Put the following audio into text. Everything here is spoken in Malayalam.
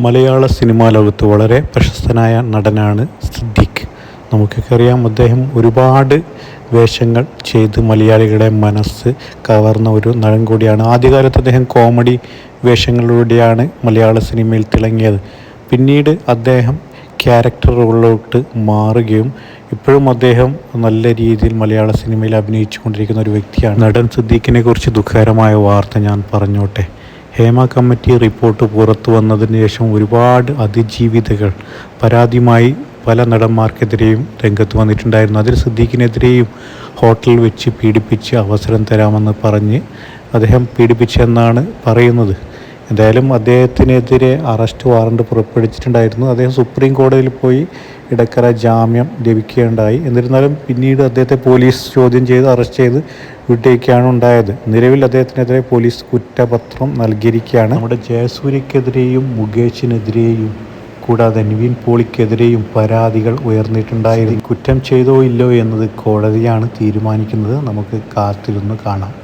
മലയാള സിനിമാ ലോകത്ത് വളരെ പ്രശസ്തനായ നടനാണ് സിദ്ദിഖ്. നമുക്കൊക്കെ അറിയാം അദ്ദേഹം ഒരുപാട് വേഷങ്ങൾ ചെയ്ത് മലയാളികളുടെ മനസ്സ് കവർന്ന ഒരു നടൻ കൂടിയാണ്. ആദ്യകാലത്ത് അദ്ദേഹം കോമഡി വേഷങ്ങളിലൂടെയാണ് മലയാള സിനിമയിൽ തിളങ്ങിയത്. പിന്നീട് അദ്ദേഹം ക്യാരക്ടർ റോളിലോട്ട് മാറുകയും ഇപ്പോഴും അദ്ദേഹം നല്ല രീതിയിൽ മലയാള സിനിമയിൽ അഭിനയിച്ചു കൊണ്ടിരിക്കുന്ന ഒരു വ്യക്തിയാണ്. നടൻ സിദ്ദീഖിനെ കുറിച്ച് ദുഃഖകരമായ വാർത്ത ഞാൻ പറഞ്ഞോട്ടെ. ഹേമ കമ്മിറ്റി റിപ്പോർട്ട് പുറത്തു വന്നതിന് ശേഷം ഒരുപാട് അതിജീവിതകൾ പരാതിയുമായി പല നടന്മാർക്കെതിരെയും രംഗത്ത് വന്നിട്ടുണ്ടായിരുന്നു. അതിൽ സിദ്ദീഖിനെതിരെയും ഹോട്ടൽ വെച്ച് പീഡിപ്പിച്ച് അവസരം തരാമെന്ന് പറഞ്ഞ് അദ്ദേഹം പീഡിപ്പിച്ചെന്നാണ് പറയുന്നത്. എന്തായാലും അദ്ദേഹത്തിനെതിരെ അറസ്റ്റ് വാറണ്ട് പുറപ്പെടുവിച്ചിട്ടുണ്ടായിരുന്നു. അദ്ദേഹം സുപ്രീം കോടതിയിൽ പോയി ഇടക്കര ജാമ്യം ലഭിക്കുകയുണ്ടായി. എന്നിരുന്നാലും പിന്നീട് അദ്ദേഹത്തെ പോലീസ് ചോദ്യം ചെയ്ത് അറസ്റ്റ് ചെയ്ത് വിട്ടേക്കാണ് ഉണ്ടായത്. നിലവിൽ അദ്ദേഹത്തിനെതിരെ പോലീസ് കുറ്റപത്രം നൽകിയിരിക്കുകയാണ്. നമ്മുടെ ജയസൂര്യക്കെതിരെയും മുകേഷിനെതിരെയും കൂടാതെ നിവിൻ പോളിക്കെതിരെയും പരാതികൾ ഉയർന്നിട്ടുണ്ടായിരുന്നു. കുറ്റം ചെയ്തോ ഇല്ലോ എന്നത് കോടതിയാണ് തീരുമാനിക്കുന്നത്. നമുക്ക് കാത്തിരുന്ന് കാണാം.